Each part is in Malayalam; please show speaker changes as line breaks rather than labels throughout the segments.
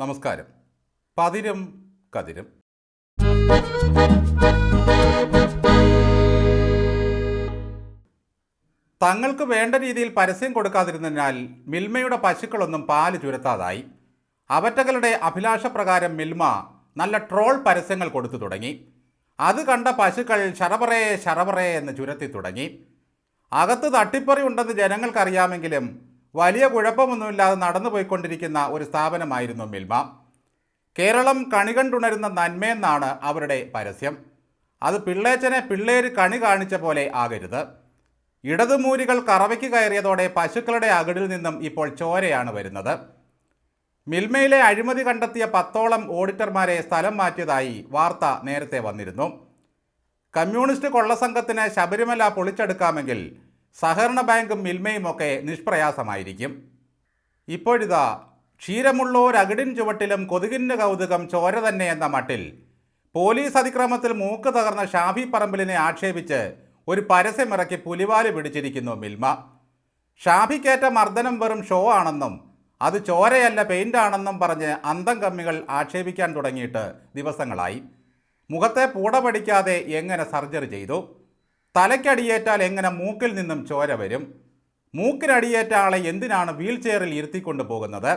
നമസ്കാരം. പതിരും കതിരും. തങ്ങൾക്ക് വേണ്ട രീതിയിൽ പരസ്യം കൊടുക്കാതിരുന്നതിനാൽ മിൽമയുടെ പശുക്കളൊന്നും പാൽ ചുരത്താതായി. അവറ്റകളുടെ അഭിലാഷപ്രകാരം മിൽമ നല്ല ട്രോൾ പരസ്യങ്ങൾ കൊടുത്തു തുടങ്ങി. അത് കണ്ട പശുക്കൾ ശറപറേ ശറപറേ എന്ന് ചുരത്തി തുടങ്ങി. അകത്ത് തട്ടിപ്പറി ഉണ്ടെന്ന് ജനങ്ങൾക്കറിയാമെങ്കിലും വലിയ കുഴപ്പമൊന്നുമില്ലാതെ നടന്നു പോയിക്കൊണ്ടിരിക്കുന്ന ഒരു സ്ഥാപനമായിരുന്നു മിൽമ. കേരളം കണി കണ്ടുണരുന്ന നന്മയെന്നാണ് അവരുടെ പരസ്യം. അത് പിള്ളേച്ചനെ പിള്ളേര് കണി കാണിച്ച പോലെ ആകരുത്. ഇടതുമൂരികൾ കറവയ്ക്ക് കയറിയതോടെ പശുക്കളുടെ അകടിൽ നിന്നും ഇപ്പോൾ ചോരയാണ് വരുന്നത്. മിൽമയിലെ അഴിമതി കണ്ടെത്തിയ പത്തോളം ഓഡിറ്റർമാരെ സ്ഥലം മാറ്റിയതായി വാർത്ത നേരത്തെ വന്നിരുന്നു. കമ്മ്യൂണിസ്റ്റ് കൊള്ളസംഘത്തിന് ശബരിമല പൊളിച്ചെടുക്കാമെങ്കിൽ സഹകരണ ബാങ്കും മിൽമയും ഒക്കെ നിഷ്പ്രയാസമായിരിക്കും. ഇപ്പോഴിതാ ക്ഷീരമുള്ളോരകിടിൻ ചുവട്ടിലും കൊതുകിന്റെ കൗതുകം ചോര തന്നെ എന്ന മട്ടിൽ പോലീസ് അതിക്രമത്തിൽ മൂക്ക് തകർന്ന ഷാഫി പറമ്പിലിനെ ആക്ഷേപിച്ച് ഒരു പരസ്യമിറക്കി പുലിവാൽ പിടിച്ചിരിക്കുന്നു മിൽമ. ഷാഫിക്കേറ്റ മർദ്ദനം വെറും ഷോ ആണെന്നും അത് ചോരയല്ല പെയിന്റ് ആണെന്നും പറഞ്ഞ് അന്തം കമ്മികൾ ആക്ഷേപിക്കാൻ തുടങ്ങിയിട്ട് ദിവസങ്ങളായി. മുഖത്തെ പൂട പഠിക്കാതെ എങ്ങനെ സർജറി ചെയ്തു? തലയ്ക്കടിയേറ്റാൽ എങ്ങനെ മൂക്കിൽ നിന്നും ചോര വരും? മൂക്കിനടിയേറ്റ ആളെ എന്തിനാണ് വീൽ ചെയറിൽ ഇരുത്തിക്കൊണ്ട് പോകുന്നത്?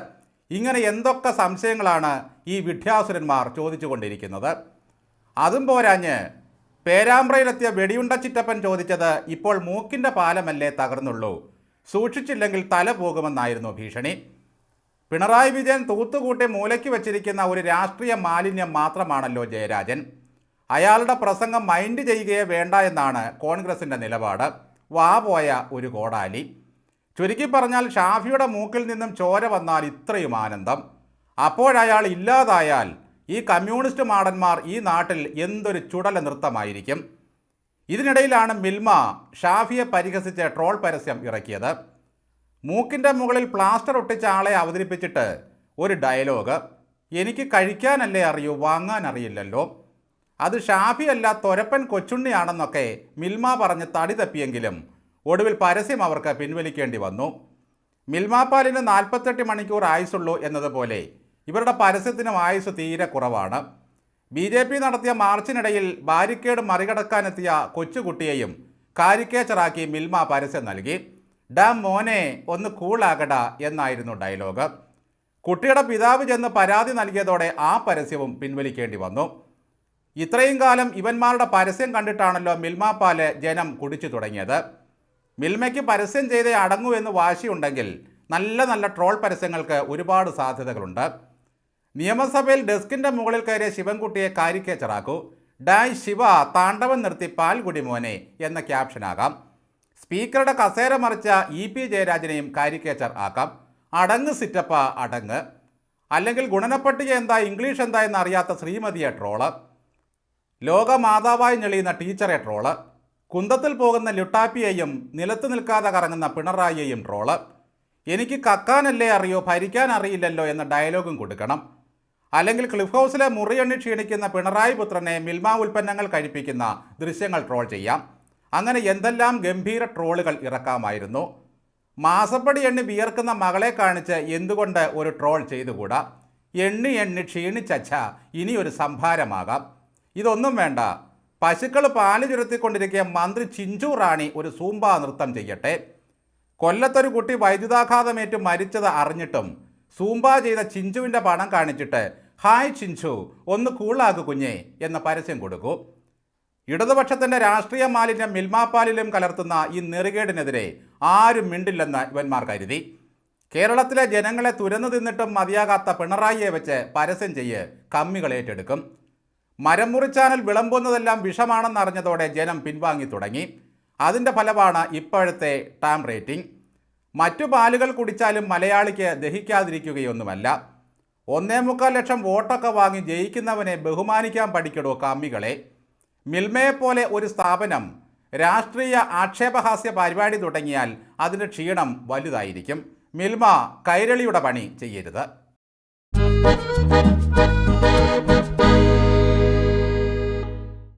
ഇങ്ങനെ എന്തൊക്കെ സംശയങ്ങളാണ് ഈ വിഡ്ഢ്യാസുരന്മാർ ചോദിച്ചുകൊണ്ടിരിക്കുന്നത്? അതും പോരാഞ്ഞ് പേരാമ്പ്രയിലെത്തിയ വെടിയുണ്ട ചിറ്റപ്പൻ ചോദിച്ചത് ഇപ്പോൾ മൂക്കിന്റെ പാലമല്ലേ തകർന്നുള്ളൂ? സൂക്ഷിച്ചില്ലെങ്കിൽ തല പോകുമെന്നായിരുന്നു ഭീഷണി. പിണറായി വിജയൻ തൂത്തുകൂട്ടി മൂലയ്ക്ക് വച്ചിരിക്കുന്ന ഒരു രാഷ്ട്രീയ മാലിന്യം മാത്രമാണല്ലോ ജയരാജൻ. അയാളുടെ പ്രസംഗം മൈൻഡ് ചെയ്യുകയേ വേണ്ട എന്നാണ് കോൺഗ്രസിന്റെ നിലപാട്. വാ പോയ ഒരു കോടാലി. ചുരുക്കി പറഞ്ഞാൽ ഷാഫിയുടെ മൂക്കിൽ നിന്നും ചോര വന്നാൽ ഇത്രയും ആനന്ദം. അപ്പോഴയാൾ ഇല്ലാതായാൽ ഈ കമ്മ്യൂണിസ്റ്റ് മാടന്മാർ ഈ നാട്ടിൽ എന്തൊരു ചുടല നൃത്തമായിരിക്കും? ഇതിനിടയിലാണ് മിൽമ ഷാഫിയെ പരിഹസിച്ച് ട്രോൾ പരസ്യം ഇറക്കിയത്. മൂക്കിന്റെ മുകളിൽ പ്ലാസ്റ്റർ ഒട്ടിച്ച ആളെ അവതരിപ്പിച്ചിട്ട് ഒരു ഡയലോഗ്. എനിക്ക് കഴിക്കാനല്ലേ അറിയൂ വാങ്ങാൻ അറിയില്ലല്ലോ. അത് ഷാഫി അല്ല തൊരപ്പൻ കൊച്ചുണ്ണിയാണെന്നൊക്കെ മിൽമ പറഞ്ഞ് തടി തപ്പിയെങ്കിലും ഒടുവിൽ പരസ്യം അവർക്ക് പിൻവലിക്കേണ്ടി വന്നു. മിൽമാപ്പാലിന് നാൽപ്പത്തെട്ട് മണിക്കൂർ ആയുസുള്ളൂ എന്നതുപോലെ ഇവരുടെ പരസ്യത്തിനും ആയുസ് തീരെ കുറവാണ്. ബി ജെ പി നടത്തിയ മാർച്ചിനിടയിൽ ബാരിക്കേഡ് മറികടക്കാനെത്തിയ കൊച്ചുകുട്ടിയെയും കാരിക്കേച്ചറാക്കി മിൽമ പരസ്യം നൽകി. ഡാം മോനെ ഒന്ന് കൂളാകട എന്നായിരുന്നു ഡയലോഗ്. കുട്ടിയുടെ പിതാവ് ചെന്ന് പരാതി നൽകിയതോടെ ആ പരസ്യവും പിൻവലിക്കേണ്ടി വന്നു. ഇത്രയും കാലം ഇവന്മാരുടെ പരസ്യം കണ്ടിട്ടാണല്ലോ മിൽമ പാൽ ജനം കുടിച്ചു തുടങ്ങിയത്. മിൽമയ്ക്ക് പരസ്യം ചെയ്തേ അടങ്ങൂ എന്ന് വാശിയുണ്ടെങ്കിൽ നല്ല നല്ല ട്രോൾ പരസ്യങ്ങൾക്ക് ഒരുപാട് സാധ്യതകളുണ്ട്. നിയമസഭയിൽ ഡെസ്കിന്റെ മുകളിൽ കയറിയ ശിവൻകുട്ടിയെ കാരിക്കേച്ചറാക്കൂ ഡായ് ശിവ താണ്ഡവം നിർത്തി പാൽ കുടിമോനെ എന്ന ക്യാപ്ഷനാകാം സ്പീക്കറുടെ കസേര മറിച്ച ഇ പി ജയരാജനെയും കാരിക്കേച്ചർ ആക്കാം. അടങ്ങ് സിറ്റപ്പ അടങ്ങ്. അല്ലെങ്കിൽ ഗുണനപ്പട്ടിക എന്താ ഇംഗ്ലീഷ് എന്താ എന്നറിയാത്ത ശ്രീമതിയെ ട്രോൾ. ലോകമാതാവായി ഞെളിയുന്ന ടീച്ചറെ ട്രോൾ. കുന്തത്തിൽ പോകുന്ന ലുട്ടാപ്പിയെയും നിലത്ത് നിൽക്കാതെ കറങ്ങുന്ന പിണറായിയെയും ട്രോൾ. എനിക്ക് കക്കാനല്ലേ അറിയോ? ഭരിക്കാൻ അറിയില്ലല്ലോ എന്ന ഡയലോഗും കൊടുക്കണം. അല്ലെങ്കിൽ ക്ലിഫ് ഹൗസിലെ മുറിയെണ്ണി ക്ഷീണിക്കുന്ന പിണറായി പുത്രനെ മിൽമ ഉൽപ്പന്നങ്ങൾ കഴിപ്പിക്കുന്ന ദൃശ്യങ്ങൾ ട്രോൾ ചെയ്യാം. അങ്ങനെ എന്തെല്ലാം ഗംഭീര ട്രോളുകൾ ഇറക്കാമായിരുന്നു. മാസപ്പടി എണ്ണി വിയർക്കുന്ന മകളെ കാണിച്ച് എന്തുകൊണ്ട് ഒരു ട്രോൾ ചെയ്തുകൂടാ? എണ്ണി എണ്ണി ക്ഷീണിച്ചച്ച ഇനിയൊരു സംഭാരമാകാം. ഇതൊന്നും വേണ്ട. പശുക്കൾ പാൽ ചുരത്തിക്കൊണ്ടിരിക്കെ മന്ത്രി ചിഞ്ചു റാണി ഒരു സൂമ്പ നൃത്തം ചെയ്യട്ടെ. കൊല്ലത്തൊരു കുട്ടി വൈദ്യുതാഘാതമേറ്റ് മരിച്ചത് അറിഞ്ഞിട്ടും സൂമ്പ ചെയ്ത ചിഞ്ചുവിന്റെ പണം കാണിച്ചിട്ട് ഹായ് ചിഞ്ചു ഒന്ന് കൂളാകു കുഞ്ഞേ എന്ന പരസ്യം കൊടുക്കൂ. ഇടതുപക്ഷത്തിന്റെ രാഷ്ട്രീയ മാലിന്യം മിൽമാപ്പാലിലും കലർത്തുന്ന ഈ നെറുകേടിനെതിരെ ആരും മിണ്ടില്ലെന്ന് ഇവന്മാർ കരുതി. കേരളത്തിലെ ജനങ്ങളെ തുരന്നു തിന്നിട്ടും മതിയാകാത്ത പിണറായിയെ വെച്ച് പരസ്യം ചെയ്യ് കമ്മികൾ ഏറ്റെടുക്കും. മരം മുറിച്ചാനൽ വിളമ്പുന്നതെല്ലാം വിഷമാണെന്നറിഞ്ഞതോടെ ജനം പിൻവാങ്ങി തുടങ്ങി. അതിന്റെ ഫലമാണ് ഇപ്പോഴത്തെ ടാം റേറ്റിംഗ്. മറ്റു പാലുകൾ കുടിച്ചാലും മലയാളിക്ക് ദഹിക്കാതിരിക്കുകയൊന്നുമല്ല. ഒന്നേ മുക്കാൽ ലക്ഷം വോട്ടൊക്കെ വാങ്ങി ജയിക്കുന്നവനെ ബഹുമാനിക്കാൻ പഠിക്കടോ കമ്മികളെ മിൽമയെപ്പോലെ ഒരു സ്ഥാപനം രാഷ്ട്രീയ ആക്ഷേപഹാസ്യ പരിപാടി തുടങ്ങിയാൽ അതിന്റെ ക്ഷീണം വലുതായിരിക്കും. മിൽമ കൈരളിയുടെ പണി ചെയ്യരുത്.